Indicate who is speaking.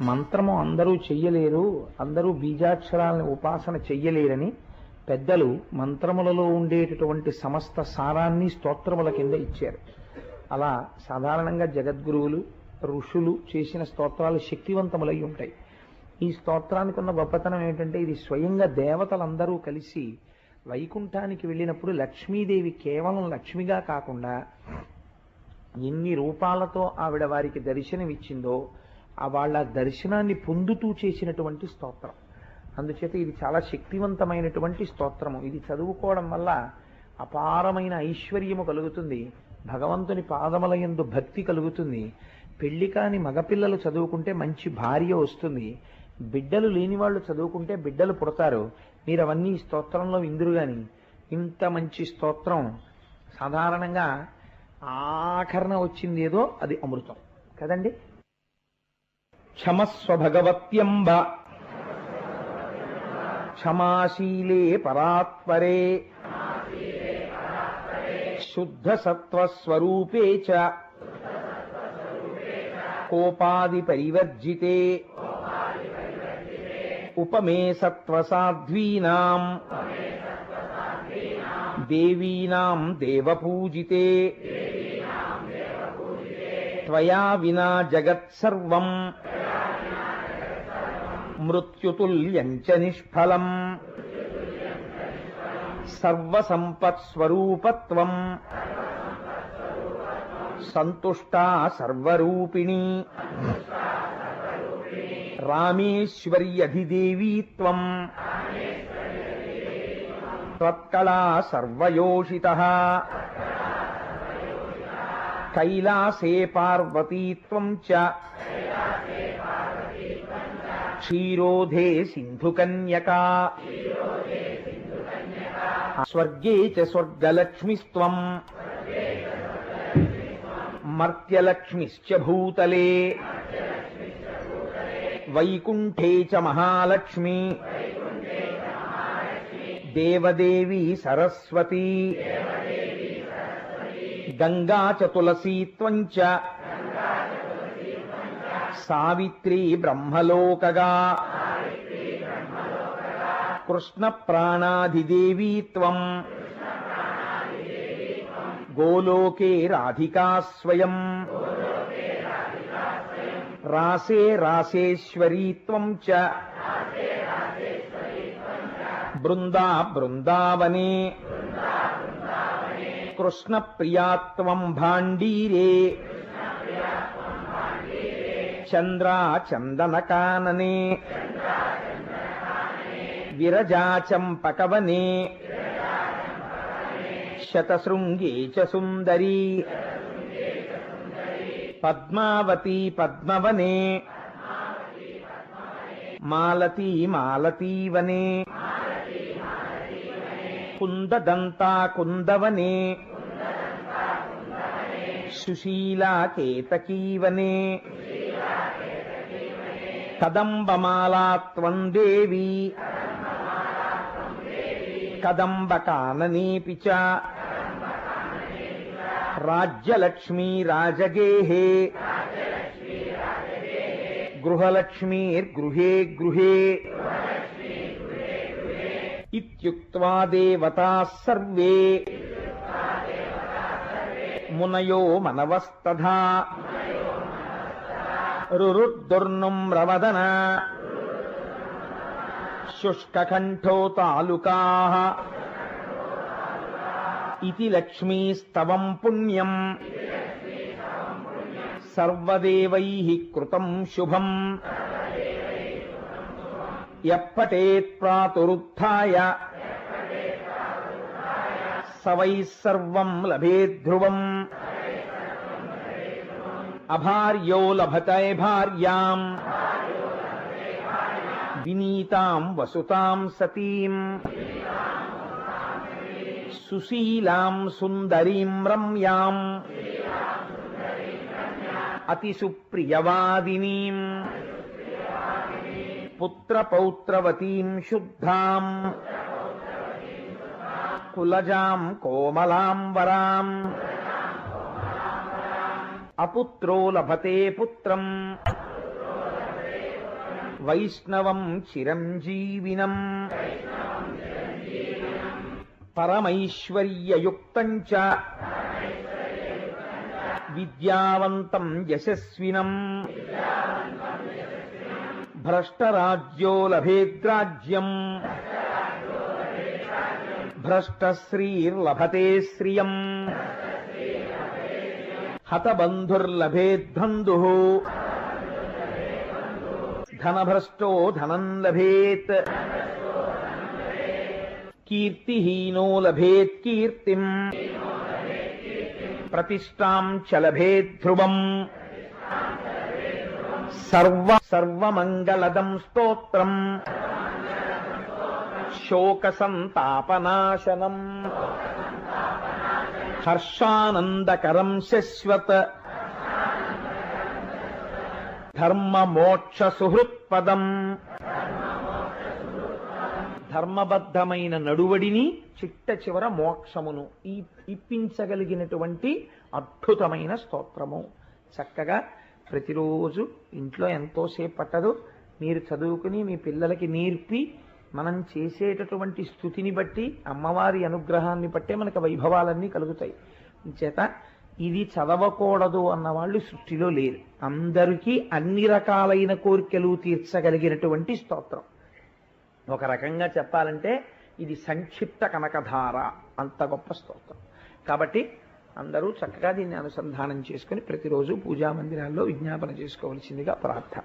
Speaker 1: మంత్రము అందరూ చెయ్యలేరు అందరూ బీజాక్షరాలను ఉపాసన చెయ్యలేరని పెద్దలు మంత్రములలో ఉండేటటువంటి సమస్త సారాన్ని స్తోత్రముల కింద ఇచ్చారు. అలా సాధారణంగా జగద్గురువులు ఋషులు చేసిన స్తోత్రాలు శక్తివంతములై ఉంటాయి. ఈ స్తోత్రానికి ఉన్న గొప్పతనం ఏంటంటే ఇది స్వయంగా దేవతలందరూ కలిసి వైకుంఠానికి వెళ్ళినప్పుడు లక్ష్మీదేవి కేవలం లక్ష్మిగా కాకుండా ఎన్ని రూపాలతో ఆవిడ వారికి దర్శనమిచ్చిందో ఆ వాళ్ళ దర్శనాన్ని పొందుతూ చేసినటువంటి స్తోత్రం. అందుచేత ఇది చాలా శక్తివంతమైనటువంటి స్తోత్రము. ఇది చదువుకోవడం వల్ల అపారమైన ఐశ్వర్యము కలుగుతుంది. భగవంతుని పాదములయందు భక్తి కలుగుతుంది. పెళ్ళి కాని మగపిల్లలు చదువుకుంటే మంచి భార్య వస్తుంది. బిడ్డలు లేని వాళ్ళు చదువుకుంటే బిడ్డలు పుడతారు. మీరు అవన్నీ స్తోత్రంలో ఇందురు గాని. ఇంత మంచి స్తోత్రం. సాధారణంగా ఆఖరణ వచ్చింది ఏదో అది అమృతం. కదండి? क्षमस्व भगवत्यम्ब क्षमाशीले परात्परे। शुद्धसत्त्वस्वरूपे च। कोपादिपरिवर्जिते। उपमे सत्त्वसाध्वीनाम्। देवीनाम् देवपूजिते। त्वया विना जगत्सर्वम्। मृत्युतुल्यम् च निष्फलम्। सर्वसम्पत्स्वरूपत्वम्। सन्तुष्टा सर्वरूपिणी। रामेश्वर्यधिदेवीत्वम्। त्वत्कला सर्वयोषितः। कैलासे पार्वतीत्वम् च। సర్వయోషిత కైలాసే పార్వతీ త్వం చ క్షీరోధే సింధుకన్యకా స్వర్గే చ స్వర్గలక్ష్మిస్త్వం మర్త్యలక్ష్మిశ్చ భూతలే వైకుంఠే చ మహాలక్ష్మి దేవదేవి సరస్వతి సావిత్రీ బ్రహ్మలోకగా కృష్ణ ప్రాణాధిదేవీ త్వం గోలోకే రాధికా స్వయం రాసే రాసేశ్వరీ త్వం చ బృందా బృందావనే కృష్ణ ప్రియాత్వం భాండీరే చంద్రా చందనకాననే. విరజాచంపకవనే. శతశృంగే చ సుందరీ. పద్మావతి పద్మవనే. మాలతీ మాలతీవనే. కుందదంతా కుందవనే. సుశీలా కేతకీవనే కదంబమాలాత్వం దేవి కదంబకాననేపి చ రాజ్యలక్ష్మీ రాజగేహే గృహలక్ష్మీర్గృహే గృహే. ఇత్యుక్త్వా దేవతాः సర్వే. మునయో మనవస్తథా. రురుద్దుర్నుమ్రవదన శుష్కకంఠో తాలుకాः. ఇది లక్ష్మీస్తవం పుణ్యం. సర్వదేవై కృతం శుభం. యప్పటేత్ ప్రాతురుత్థాయ. స సర్వం లభేద్ధ్రువం. अभार्यो लभते भार्याम्। विनीताम् वसुताम् सतीम्। सुशीलाम् सुन्दरीम् रम्याम्। अतिसुप्रियवादिनीम्। पुत्रपौत्रवतीम् शुद्धाम्। कुलजाम् कोमलाम् वराम्। అపుత్రో లభతే పుత్రం. వైష్ణవం చిరంజీవినం పరమైశ్వర్యయుక్తం చ. విద్యావంతం యశస్వినం. భ్రష్టరాజ్యో లభేద్రాజ్యం. భ్రష్టశ్రీర్లభతే శ్రియం. हतबन्धुर्लभेद्बन्धुः धनभ्रष्टो धनम् लभेत्। कीर्तिहीनो लभेत् कीर्तिम्। प्रतिष्ठाम् च लभेद्ध्रुवम् सर्वमङ्गलदम् स्तोत्रम्। शोकसन्तापनाशनम्। హర్షానందకరం శశ్వత్. ధర్మ మోక్ష సుహృత్పదం ధర్మబద్ధమైన నడువడిని చిట్ట చివర మోక్షమును ఈ ఇప్పించగలిగినటువంటి అద్భుతమైన స్తోత్రము. చక్కగా ప్రతిరోజు ఇంట్లో ఎంతోసేపు పట్టదు. మీరు చదువుకుని మీ పిల్లలకి నేర్పి మనం చేసేటటువంటి స్థుతిని బట్టి అమ్మవారి అనుగ్రహాన్ని బట్టే మనకు వైభవాలన్నీ కలుగుతాయి. చేత ఇది చదవకూడదు అన్న వాళ్ళు సృష్టిలో లేరు. అందరికీ అన్ని రకాలైన కోరికలు తీర్చగలిగినటువంటి స్తోత్రం. ఒక రకంగా చెప్పాలంటే ఇది సంక్షిప్త కనకధార అంత గొప్ప స్తోత్రం. కాబట్టి అందరూ చక్కగా దీన్ని అనుసంధానం చేసుకుని ప్రతిరోజు పూజా మందిరాల్లో విజ్ఞాపన చేసుకోవలసిందిగా ప్రార్థన.